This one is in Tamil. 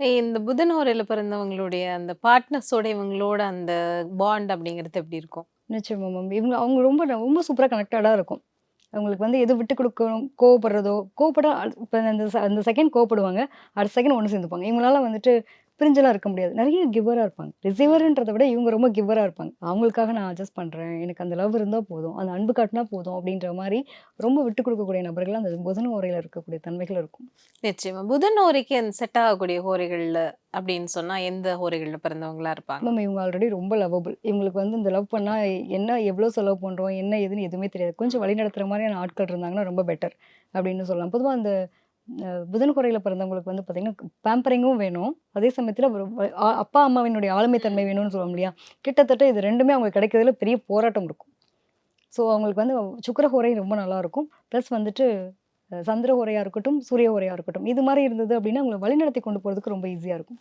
இந்த புதனோரையில் பிறந்தவங்களுடைய அந்த பார்ட்னர்ஸோட இவங்களோட அந்த பாண்ட் அப்படிங்கிறது எப்படி இருக்கும்? நிச்சயமா மேம். இவங்க அவங்க ரொம்ப ரொம்ப சூப்பராக கனெக்டடாக இருக்கும். அவங்களுக்கு வந்து எது விட்டு கொடுக்கணும் கோவப்படுறதோ, கோவப்பட இப்போ அந்த அந்த செகண்ட் கோவப்படுவாங்க. அடுத்த செகண்ட் ஒன்று சேர்ந்துப்பாங்க. இவங்களால வந்துட்டு பிரிஞ்செல்லாம் இருக்க முடியாது. நெறைய கிவ்வரா இருப்பாங்க. ரிசீவர்ன்றத விட இவங்க ரொம்ப கிவ்வரா இருப்பாங்க. அவங்களுக்காக நான் அட்ஜஸ்ட் பண்றேன். எனக்கு அந்த லவ் இருந்தா போதும். அந்த அன்பு காட்டுனா போதும் அப்படின்ற மாரி ரொம்ப விட்டு குடுக்கக்கூடிய நபர்கள் அந்த புதன் ஓரையில இருக்கக்கூடிய தன்மைகள் இருக்கும். நிச்சயமா. புதன் ஓரைக்கு அந்த செட் ஆகக்கூடிய ஹோரைகள்ல அப்படின்னு சொன்னா எந்த ஹோரைகள்ல பிறந்தவங்களா இருப்பாங்க? மேம் இவங்க ஆல்ரெடி ரொம்ப லவ்வபிள். இவங்களுக்கு வந்து இந்த லவ் பண்ணா என்ன எவ்வளோ செலவு பண்றோம், என்ன ஏதுன்னு எதுவுமே தெரியாது. கொஞ்சம் வழிநடத்துற மாரியான ஆட்கள் இருந்தாங்கன்னா ரொம்ப பெட்டர் அப்படின்னு சொல்லலாம். பொதுவா அந்த புதன் குறையில பிறந்தவங்களுக்கு வந்து பார்த்தீங்கன்னா, பேம்பரிங்கும் வேணும். அதே சமயத்தில ஒரு அப்பா, அம்மாவினுடைய ஆளுமை தன்மை வேணும்னு சொல்லுவோம் இல்லையா? கிட்டத்தட்ட இது 2மே அவங்களுக்கு கிடைக்கிறதுல பெரிய போராட்டம் இருக்கும். ஸோ அவங்களுக்கு வந்து சுக்கிர ஹோரை ரொம்ப நல்லாயிருக்கும். ப்ளஸ் வந்துட்டு சந்திர ஹோரையா இருக்கட்டும், சூரிய ஹோரையா இருக்கட்டும். இது மாரி இருந்தது அப்படின்னா, அவங்கள வழிநடத்தி கொண்டு போறதுக்கு ரொம்ப ஈஸியா இருக்கும்.